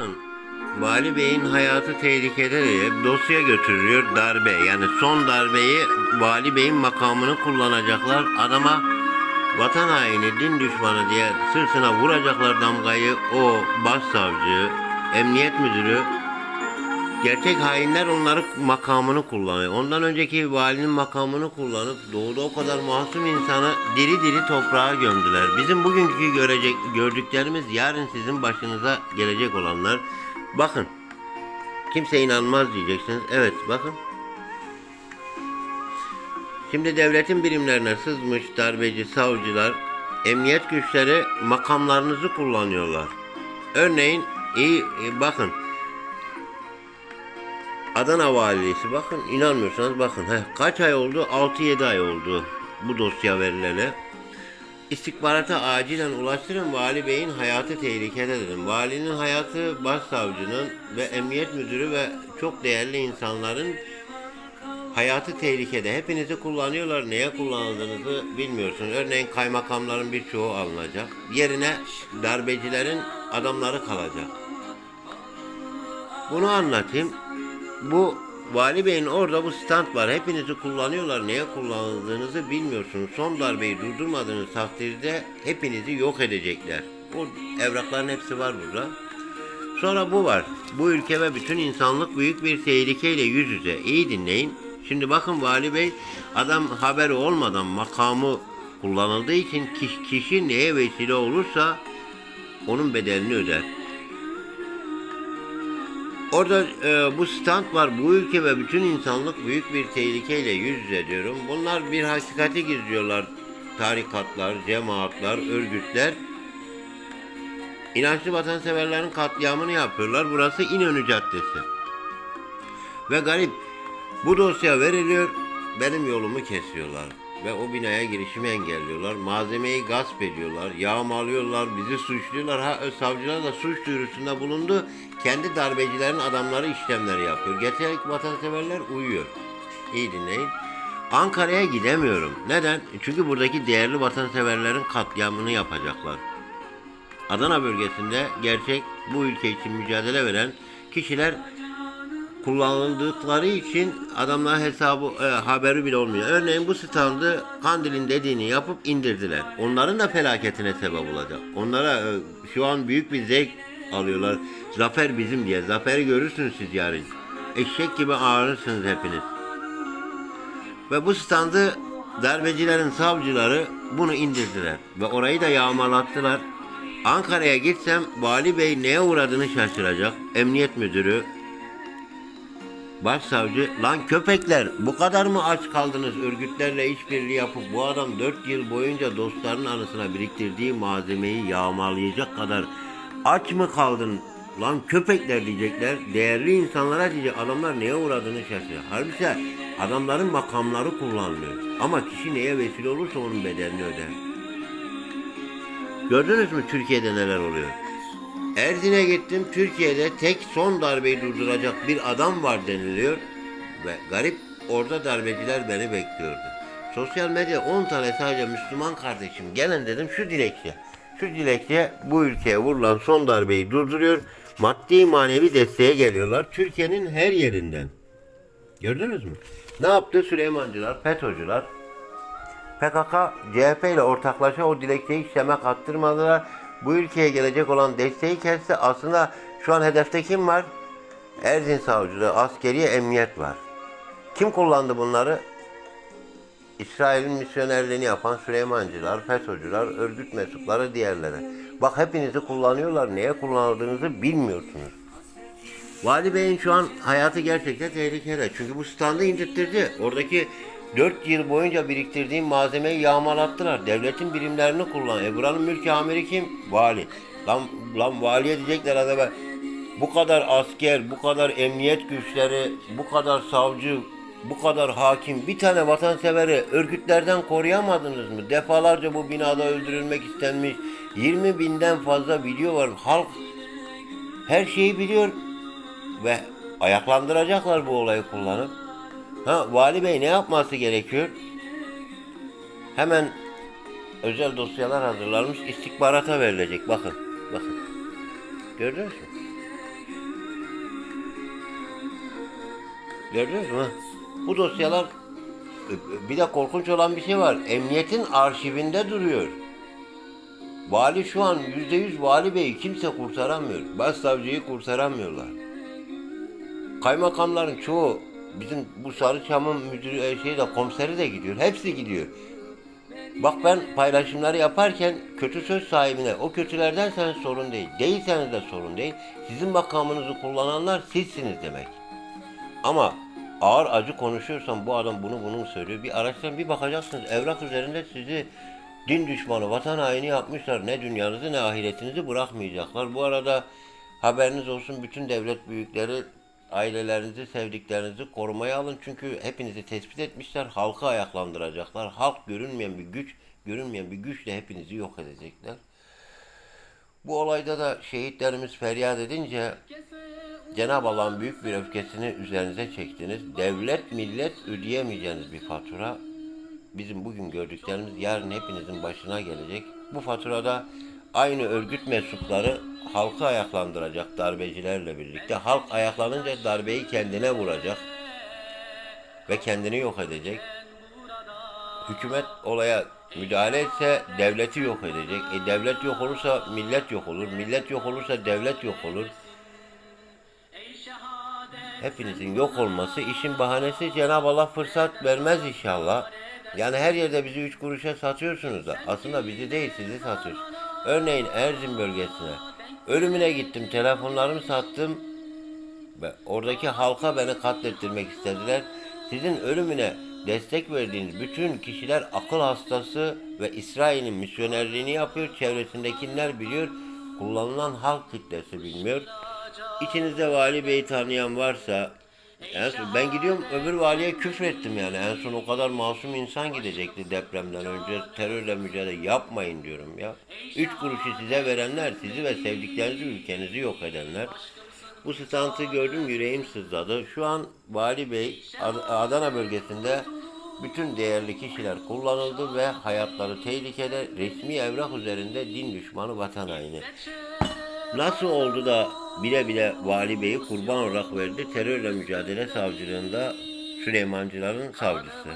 bakın Vali Bey'in hayatı tehlikede diye dosya götürülüyor darbe. Yani son darbeyi Vali Bey'in makamını kullanacaklar. Adama vatan haini, din düşmanı diye sırtına vuracaklar damgayı o başsavcı, emniyet müdürü Gerçek hainler onları makamını kullanıyor. Ondan önceki valinin makamını kullanıp doğuda o kadar masum insanı diri diri toprağa gömdüler. Bizim bugünkü görecek gördüklerimiz yarın sizin başınıza gelecek olanlar. Bakın. Kimse inanmaz diyeceksiniz. Evet bakın. Şimdi devletin birimlerine sızmış darbeci savcılar, emniyet güçleri makamlarınızı kullanıyorlar. Örneğin iyi e, bakın Adana valisi bakın inanmıyorsanız bakın heh, kaç ay oldu 6-7 ay oldu bu dosya verilene. İstihbarata acilen ulaştırın vali beyin hayatı tehlikede dedim. Valinin hayatı başsavcının ve emniyet müdürü ve çok değerli insanların hayatı tehlikede. Hepinizi kullanıyorlar. Neye kullanıldığınızı bilmiyorsunuz. Örneğin kaymakamların birçoğu alınacak. Yerine darbecilerin adamları kalacak. Bunu anlatayım. Bu Vali Bey'in orada bu stand var. Hepinizi kullanıyorlar. Neye kullanıldığınızı bilmiyorsunuz. Son darbeyi durdurmadığınız takdirde hepinizi yok edecekler. Bu evrakların hepsi var burada. Sonra bu var. Bu ülke ve bütün insanlık büyük bir tehlikeyle yüz yüze. İyi dinleyin. Şimdi bakın Vali Bey adam haberi olmadan makamı kullanıldığı için kişi, kişi neye vesile olursa onun bedelini öder. Orada e, bu stand var. Bu ülke ve bütün insanlık büyük bir tehlikeyle yüz yüze diyorum. Bunlar bir hakikati gizliyorlar. Tarikatlar, cemaatler, örgütler. İnançlı vatanseverlerin katliamını yapıyorlar. Burası İnönü Caddesi. Ve garip bu dosya veriliyor. Benim yolumu kesiyorlar. Ve o binaya girişimi engelliyorlar. Malzemeyi gasp ediyorlar. Yağmalıyorlar. Bizi suçluyorlar. Ha, savcılar da suç duyurusunda bulundu. Kendi darbecilerin adamları işlemleri yapıyor. Getirek vatanseverler uyuyor. İyi dinleyin. Ankara'ya gidemiyorum. Neden? Çünkü buradaki değerli vatanseverlerin katliamını yapacaklar. Adana bölgesinde gerçek bu ülke için mücadele veren kişiler kullanıldıkları için adamlar hesabı e, haberi bile olmuyor. Örneğin bu standı Kandil'in dediğini yapıp indirdiler. Onların da felaketine sebep olacak. Onlara e, şu an büyük bir zevk alıyorlar. Zafer bizim diye. Zaferi görürsünüz siz yarın. Eşek gibi ağrırsınız hepiniz. Ve bu standı darbecilerin savcıları bunu indirdiler. Ve orayı da yağmalattılar. Ankara'ya gitsem vali bey neye uğradığını şaşıracak. Emniyet müdürü, Başsavcı, lan köpekler bu kadar mı aç kaldınız örgütlerle işbirliği yapıp bu adam 4 yıl boyunca dostlarının anısına biriktirdiği malzemeyi yağmalayacak kadar aç mı kaldın lan köpekler diyecekler. Değerli insanlara diyecek adamlar neye uğradığını şaşırıyor. Halbuki adamların makamları kullanılıyor. Ama kişi neye vesile olursa onun bedelini öder. Gördünüz mü Türkiye'de neler oluyor? Erzin'e gittim. Türkiye'de tek son darbeyi durduracak bir adam var deniliyor. Ve garip orada darbeciler beni bekliyordu. Sosyal medya 10 tane sadece Müslüman kardeşim gelin dedim şu dilekçe. Şu dilekçe bu ülkeye vurulan son darbeyi durduruyor. Maddi manevi desteğe geliyorlar. Türkiye'nin her yerinden. Gördünüz mü? Ne yaptı Süleymancılar, FETÖ'cüler? PKK, CHP ile ortaklaşa o dilekçeyi işleme kattırmadılar. Bu ülkeye gelecek olan desteği kesti. Aslında şu an hedefte kim var? Erzin Savcılığı, askeriye, emniyet var. Kim kullandı bunları? İsrail'in misyonerliğini yapan Süleymancılar, FETÖ'cüler, örgüt mensupları diğerleri. Bak hepinizi kullanıyorlar. Neye kullanıldığınızı bilmiyorsunuz. Vali Bey'in şu an hayatı gerçekten tehlikede. Çünkü bu standı indirttirdi. Oradaki 4 yıl boyunca biriktirdiğim malzemeyi yağmalattılar. Devletin birimlerini kullan. E buranın mülki amiri kim? Vali. Lan, lan valiye diyecekler adama. Bu kadar asker, bu kadar emniyet güçleri, bu kadar savcı, bu kadar hakim, bir tane vatanseveri örgütlerden koruyamadınız mı? Defalarca bu binada öldürülmek istenmiş. 20 binden fazla video var. Halk her şeyi biliyor ve ayaklandıracaklar bu olayı kullanıp. Ha, vali bey ne yapması gerekiyor? Hemen özel dosyalar hazırlanmış istihbarata verilecek. Bakın, bakın. Gördünüz mü? Gördünüz mü? Bu dosyalar e, bir de korkunç olan bir şey var. Emniyetin arşivinde duruyor. Vali şu an yüzde yüz vali beyi kimse kurtaramıyor. Başsavcıyı kurtaramıyorlar. Kaymakamların çoğu bizim bu Sarıçam'ın müdürü e, şey de komiseri de gidiyor. Hepsi gidiyor. Bak ben paylaşımları yaparken kötü söz sahibine o kötülerden sorun değil. Değilseniz de sorun değil. Sizin makamınızı kullananlar sizsiniz demek. Ama ağır acı konuşuyorsan bu adam bunu bunu söylüyor? Bir araçtan bir bakacaksınız. Evrak üzerinde sizi din düşmanı, vatan haini yapmışlar. Ne dünyanızı ne ahiretinizi bırakmayacaklar. Bu arada haberiniz olsun bütün devlet büyükleri ailelerinizi, sevdiklerinizi korumaya alın. Çünkü hepinizi tespit etmişler. Halkı ayaklandıracaklar. Halk görünmeyen bir güç, görünmeyen bir güçle hepinizi yok edecekler. Bu olayda da şehitlerimiz feryat edince Cenab-ı Allah'ın büyük bir öfkesini üzerinize çektiniz. Devlet, millet ödeyemeyeceğiniz bir fatura. Bizim bugün gördüklerimiz yarın hepinizin başına gelecek. Bu faturada aynı örgüt mensupları halkı ayaklandıracak darbecilerle birlikte. Halk ayaklanınca darbeyi kendine vuracak ve kendini yok edecek. Hükümet olaya müdahale etse devleti yok edecek. E devlet yok olursa millet yok olur. Millet yok olursa devlet yok olur. Hepinizin yok olması işin bahanesi Cenab-ı Allah fırsat vermez inşallah. Yani her yerde bizi üç kuruşa satıyorsunuz da aslında bizi değil sizi satıyorsunuz. Örneğin Erzin bölgesine ölümüne gittim telefonlarımı sattım ve oradaki halka beni katlettirmek istediler. Sizin ölümüne destek verdiğiniz bütün kişiler akıl hastası ve İsrail'in misyonerliğini yapıyor. Çevresindekiler biliyor. Kullanılan halk kitlesi bilmiyor. İçinizde vali beyi tanıyan varsa en son, ben gidiyorum öbür valiye küfür ettim yani. En son o kadar masum insan gidecekti depremden önce. Terörle mücadele yapmayın diyorum ya. Üç kuruşu size verenler, sizi ve sevdiklerinizi, ülkenizi yok edenler. Bu stantı gördüm yüreğim sızladı. Şu an Vali Bey Ad- Adana bölgesinde bütün değerli kişiler kullanıldı ve hayatları tehlikede resmi evrak üzerinde din düşmanı vatan haini. Nasıl oldu da bile bile Vali Bey'i kurban olarak verdi terörle mücadele savcılığında Süleymancıların savcısı?